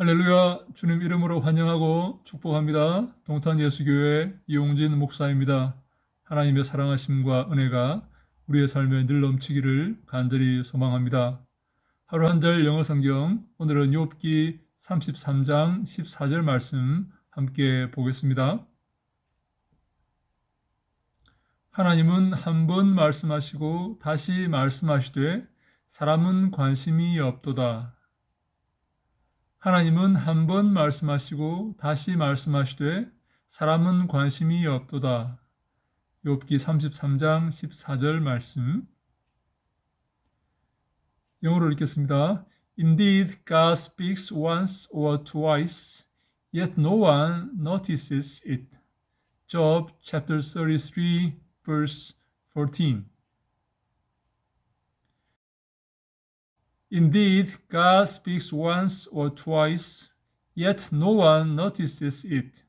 할렐루야 주님 이름으로 환영하고 축복합니다. 동탄 예수교회 이용진 목사입니다. 하나님의 사랑하심과 은혜가 우리의 삶에 늘 넘치기를 간절히 소망합니다. 하루 한 절 영어 성경 오늘은 욥기 33장 14절 말씀 함께 보겠습니다. 하나님은 한 번 말씀하시고 다시 말씀하시되 사람은 관심이 없도다. 하나님은 한 번 말씀하시고 다시 말씀하시되 사람은 관심이 없도다. 욥기 33장 14절 말씀. 영어로 읽겠습니다. Indeed, God speaks once or twice, yet no one notices it. Job chapter 33, verse 14. Indeed, God speaks once or twice, yet no one notices it.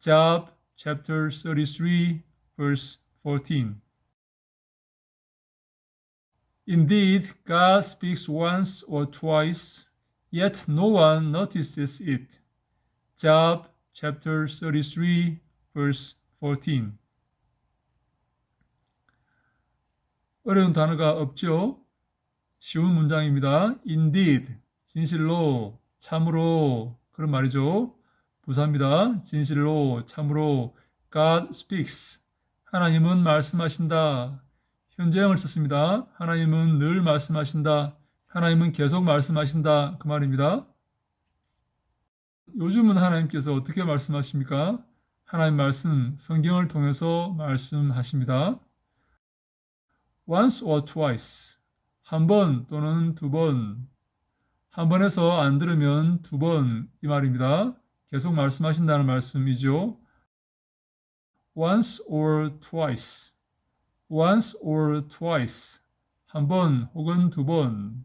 Job chapter 33, verse 14. Indeed, God speaks once or twice, yet no one notices it. Job chapter 33, verse 14. 어려운 단어가 없죠? 쉬운 문장입니다. Indeed, 진실로, 참으로 그런 말이죠. 부사입니다. 진실로, 참으로 God speaks. 하나님은 말씀하신다. 현재형을 썼습니다. 하나님은 늘 말씀하신다. 하나님은 계속 말씀하신다. 그 말입니다. 요즘은 하나님께서 어떻게 말씀하십니까? 하나님 말씀, 성경을 통해서 말씀하십니다. once or twice. 한 번 또는 두 번. 한 번에서 안 들으면 두 번 이 말입니다. 계속 말씀하신다는 말씀이죠. once or twice. once or twice. 한 번 혹은 두 번.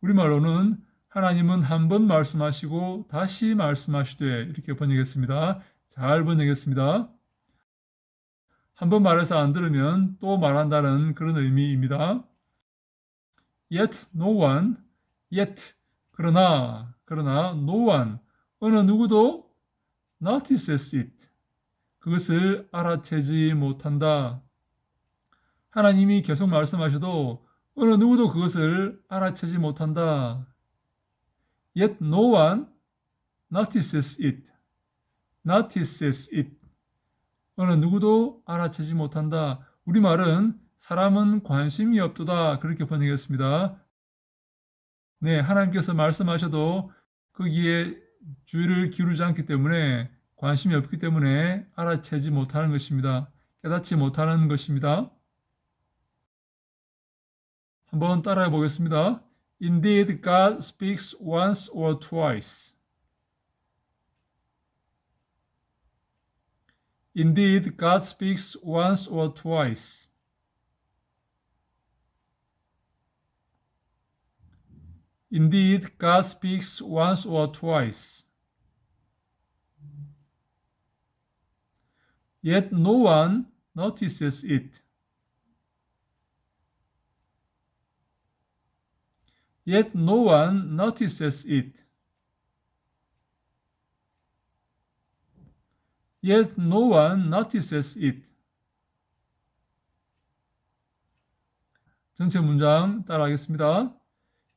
우리말로는 하나님은 한 번 말씀하시고 다시 말씀하시되 이렇게 번역했습니다. 잘 번역했습니다. 한 번 말해서 안 들으면 또 말한다는 그런 의미입니다. Yet no one, yet 그러나 그러나 no one 어느 누구도 notices it 그것을 알아채지 못한다. 하나님이 계속 말씀하셔도 어느 누구도 그것을 알아채지 못한다. Yet no one notices it. notices it. 어느 누구도 알아채지 못한다. 우리말은 사람은 관심이 없도다. 그렇게 번역했습니다. 네, 하나님께서 말씀하셔도 거기에 주의를 기울이지 않기 때문에 관심이 없기 때문에 알아채지 못하는 것입니다. 깨닫지 못하는 것입니다. 한번 따라해 보겠습니다. Indeed, God speaks once or twice. Indeed, God speaks once or twice. Indeed, God speaks once or twice. Yet no one notices it. Yet no one notices it. Yet no one notices it. 전체 문장 따라하겠습니다.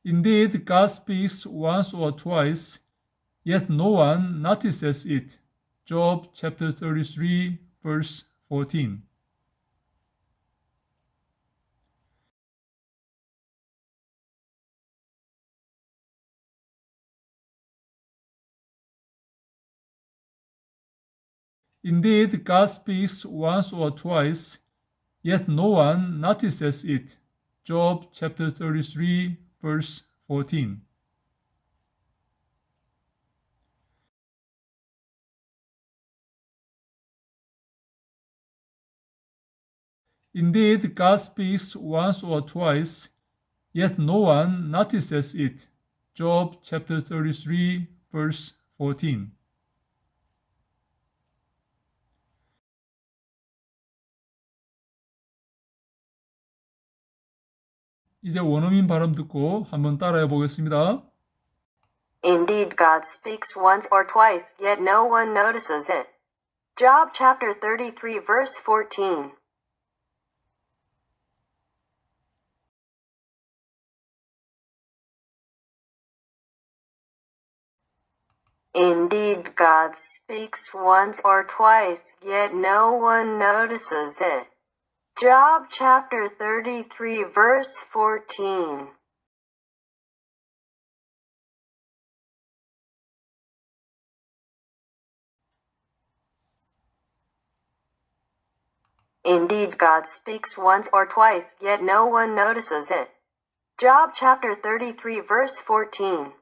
Indeed, God speaks once or twice, yet no one notices it. Job chapter 33, verse 14. Indeed, God speaks once or twice, yet no one notices it. Job chapter 33, verse 14. Indeed, God speaks once or twice, yet no one notices it. Job chapter 33, verse 14. 이제 원어민 발음 듣고 한번 따라해 보겠습니다. Indeed, God speaks once or twice, yet no one notices it. Job chapter 33, verse 14. Indeed, God speaks once or twice, yet no one notices it. Job chapter 33, verse 14. Indeed, God speaks once or twice, yet no one notices it. Job chapter 33, verse 14.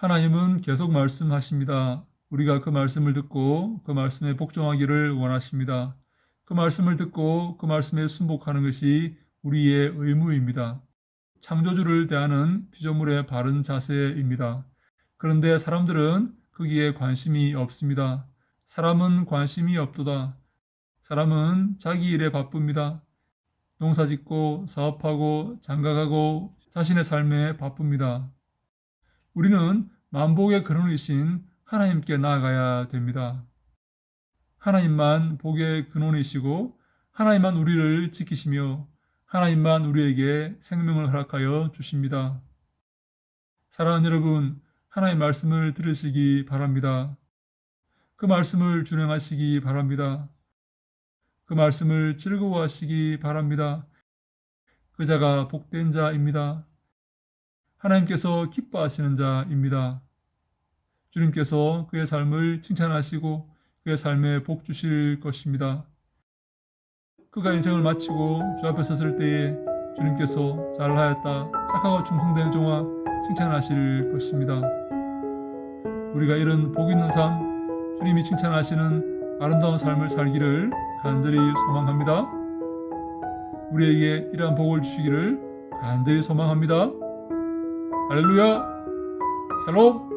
하나님은 계속 말씀하십니다. 우리가 그 말씀을 듣고 그 말씀에 복종하기를 원하십니다. 그 말씀을 듣고 그 말씀에 순복하는 것이 우리의 의무입니다. 창조주를 대하는 피조물의 바른 자세입니다. 그런데 사람들은 거기에 관심이 없습니다. 사람은 관심이 없도다. 사람은 자기 일에 바쁩니다. 농사 짓고 사업하고 장가가고 자신의 삶에 바쁩니다. 우리는 만복의 근원이신 하나님께 나아가야 됩니다. 하나님만 복의 근원이시고 하나님만 우리를 지키시며 하나님만 우리에게 생명을 허락하여 주십니다. 사랑하는 여러분, 하나님 말씀을 들으시기 바랍니다. 그 말씀을 준행하시기 바랍니다. 그 말씀을 즐거워하시기 바랍니다. 그 자가 복된 자입니다. 하나님께서 기뻐하시는 자입니다. 주님께서 그의 삶을 칭찬하시고 그의 삶에 복 주실 것입니다. 그가 인생을 마치고 주 앞에 섰을 때에 주님께서 잘하였다, 착하고 충성된 종아 칭찬하실 것입니다. 우리가 이런 복 있는 삶, 주님이 칭찬하시는 아름다운 삶을 살기를 간절히 소망합니다. 우리에게 이러한 복을 주시기를 간절히 소망합니다. 할렐루야! 샬롬!